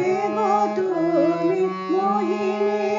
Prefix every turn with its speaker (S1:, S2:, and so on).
S1: Ти готові мої.